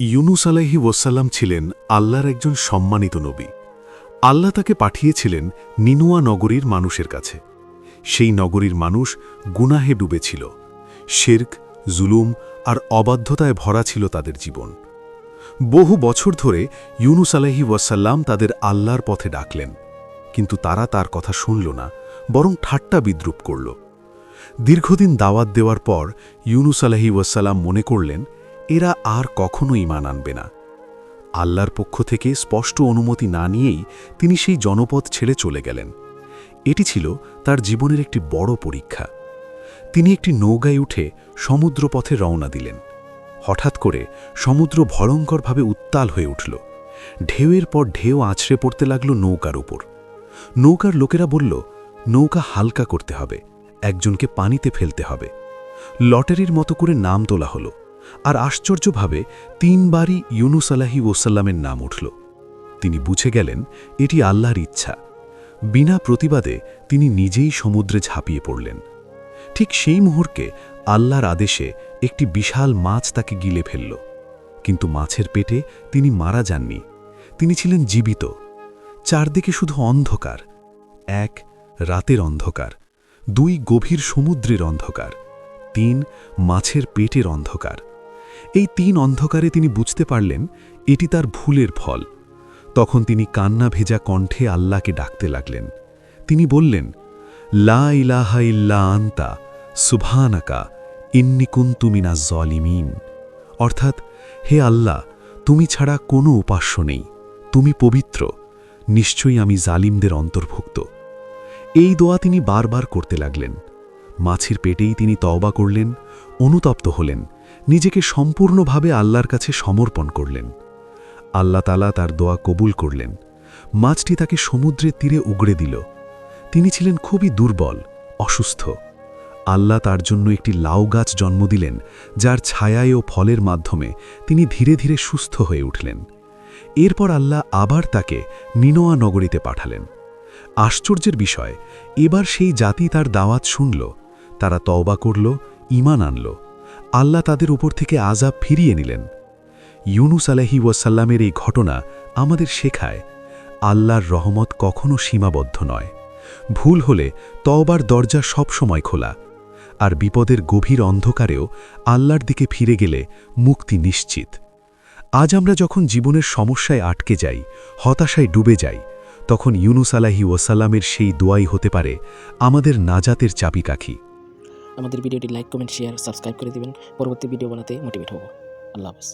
ইউনুস আলাহি ওয়াসাল্লাম ছিলেন আল্লাহর একজন সম্মানিত নবী। আল্লাহ তাকে পাঠিয়েছিলেন নিনুয়া নগরীর মানুষের কাছে। সেই নগরীর মানুষ গুনাহে ডুবেছিল। শেরক, জুলুম আর অবাধ্যতায় ভরা ছিল তাদের জীবন। বহু বছর ধরে ইউনুস আলাহি ওয়াসাল্লাম তাদের আল্লাহর পথে ডাকলেন। কিন্তু তারা তার কথা শুনল না, বরং ঠাট্টা বিদ্রুপ করল। দীর্ঘদিন দাওয়াত দেওয়ার পর ইউনুস আলাহি ওয়াসাল্লাম মনে করলেন এরা আর কখনো ইমান আনবে না। আল্লাহর পক্ষ থেকে স্পষ্ট অনুমতি না নিয়েই তিনি সেই জনপদ ছেড়ে চলে গেলেন। এটি ছিল তার জীবনের একটি বড় পরীক্ষা। তিনি একটি নৌকায় উঠে সমুদ্রপথে রওনা দিলেন। হঠাৎ করে সমুদ্র ভয়ঙ্করভাবে উত্তাল হয়ে উঠল। ঢেউয়ের পর ঢেউ আছড়ে পড়তে লাগল নৌকার উপর। নৌকার লোকেরা বলল, নৌকা হালকা করতে হবে, একজনকে পানিতে ফেলতে হবে। লটারির মতো করে নাম তোলা হলো। আর আশ্চর্যভাবে তিনবারই ইউনুস আলাহি ওসাল্লামের নাম উঠল। তিনি বুঝে গেলেন, এটি আল্লাহর ইচ্ছা। বিনা প্রতিবাদে তিনি নিজেই সমুদ্রে ঝাঁপিয়ে পড়লেন। ঠিক সেই মুহূর্তে আল্লাহর আদেশে একটি বিশাল মাছ তাকে গিলে ফেলল। কিন্তু মাছের পেটে তিনি মারা যাননি। তিনি ছিলেন জীবিত। চারদিকে শুধু অন্ধকার। এক, রাতের অন্ধকার। দুই, গভীর সমুদ্রের অন্ধকার। তিন, মাছের পেটের অন্ধকার। এই তিন অন্ধকারে তিনি বুঝতে পারলেন এটি তার ভুলের ফল। তখন তিনি কান্না ভেজা কণ্ঠে আল্লাহকে ডাকতে লাগলেন। তিনি বললেন, লা ইলাহা ইল্লা আন্তা, সুবহানাকা, ইন্নি কুন্তুমিনা জলিমিন। অর্থাৎ, হে আল্লাহ, তুমি ছাড়া কোনো উপাস্য নেই। তুমি পবিত্র। নিশ্চয়ই আমি জালিমদের অন্তর্ভুক্ত। এই দোয়া তিনি বারবার করতে লাগলেন। মাছের পেটেই তিনি তওবা করলেন, অনুতপ্ত হলেন। নিজেকে সম্পূর্ণভাবে আল্লাহর কাছে সমর্পণ করলেন। আল্লাহ তালা তার দোয়া কবুল করলেন। মাছটি তাকে সমুদ্রের তীরে উগড়ে দিল। তিনি ছিলেন খুবই দুর্বল, অসুস্থ। আল্লাহ তার জন্য একটি লাউ গাছ জন্ম দিলেন, যার ছায়ায় ও ফলের মাধ্যমে তিনি ধীরে ধীরে সুস্থ হয়ে উঠলেন। এরপর আল্লাহ আবার তাকে নিনোয়া নগরীতে পাঠালেন। আশ্চর্যের বিষয়, এবার সেই জাতি তার দাওয়াত শুনল, তারা তওবা করল ইমান আনল। আল্লাহ তাদের উপর থেকে আজাব ফিরিয়ে নিলেন। ইউনুস আলহি ওয়াসাল্লামের এই ঘটনা আমাদের শেখায়, আল্লাহর রহমত কখনো সীমাবদ্ধ নয়। ভুল হলে তওবার দরজা সবসময় খোলা, আর বিপদের গভীর অন্ধকারেও আল্লাহর দিকে ফিরে গেলে মুক্তি নিশ্চিত। আজ আমরা যখন জীবনের সমস্যায় আটকে যাই, হতাশায় ডুবে যাই, তখন ইউনুস আলাহি ওয়াসাল্লামের সেই দোয়াই হতে পারে আমাদের নাজাতের চাবিকাঠি। আমাদের ভিডিওটি লাইক, কমেন্ট, শেয়ার, সাবস্ক্রাইব করে দেবেন। পরবর্তী ভিডিও বানাতে মোটিভেট হব। আল্লাহ হাফেজ।